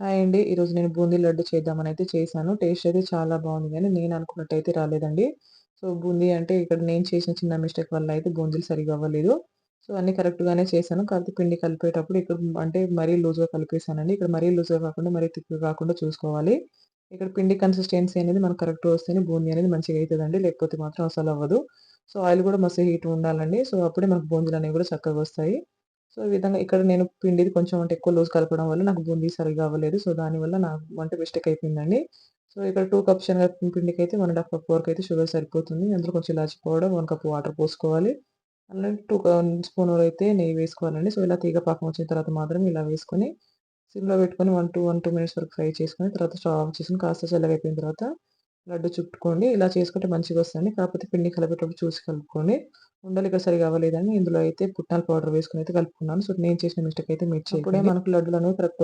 Hi అండి. ఈరోజు నేను బూందీ లడ్డు చేద్దామని అయితే చేశాను. టేస్ట్ అయితే చాలా బాగుంది కానీ నేను అనుకున్నట్టయితే రాలేదండి. సో, బూందీ అంటే ఇక్కడ నేను చేసిన చిన్న మిస్టేక్ వల్ల అయితే బూందీలు సరిగా అవ్వలేదు. సో, అన్నీ కరెక్ట్‌గానే చేశాను. కాకపోతే పిండి కలిపేటప్పుడు ఇక్కడ అంటే మరీ లూజ్‌గా కలిపేసానండి. ఇక్కడ మరీ లూజ్‌గా కాకుండా, మరీ థిక్‌గా కాకుండా చూసుకోవాలి. ఇక్కడ పిండి కన్సిస్టెన్సీ అనేది మనకు కరెక్ట్‌గా వస్తేనే బూందీ అనేది మంచిగా అవుతుందండి లేకపోతే మాత్రం అసలు అవ్వదు. సో, ఆయిల్ కూడా మస్తు హీట్ ఉండాలండి. సో, అప్పుడే మనకు బూందీలు అనేవి కూడా చక్కగా వస్తాయి. సో, ఈ విధంగా ఇక్కడ నేను పిండిది కొంచెం అంటే ఎక్కువ లూజ్ కలపడం వల్ల నాకు బూందీ సరిగా అవ్వలేదు. సో, దానివల్ల నాకు వంట మిస్టేక్ అయిపోయిందండి. సో, ఇక్కడ టూ కప్స్ శనగ పిండికి అయితే వన్ అండ్ హాఫ్ కప్ వరకు అయితే షుగర్ సరిపోతుంది. అందులో కొంచెం ఇలాచి పౌడర్, వన్ కప్ వాటర్ పోసుకోవాలి. అలాగే టూ స్పూన్ అయితే నెయ్యి వేసుకోవాలండి. సో, ఇలా తీగ పాకం వచ్చిన తర్వాత మాత్రం ఇలా వేసుకొని సిమ్‌లో పెట్టుకొని one two one two minutes వరకు ఫ్రై చేసుకొని తర్వాత స్టవ్ ఆఫ్ చేసుకుని కాస్త చల్లగా అయిపోయిన తర్వాత లడ్డు చుట్టుకోండి. ఇలా చేసుకుంటే మంచిగా వస్తుంది కాకపోతే పిండి కలిపేటప్పుడు చూసి కలుపుకోండి. ఉండలు ఇక్కడ సరిగా అవ్వలేదని ఇందులో అయితే పుట్నాల పౌడర్ వేసుకొని అయితే కలుపుకున్నాను. సో, నేను చేసిన మిస్టేక్ అయితే మీరు చేయకండి. మనకు లడ్డులు అనేవి కరెక్ట్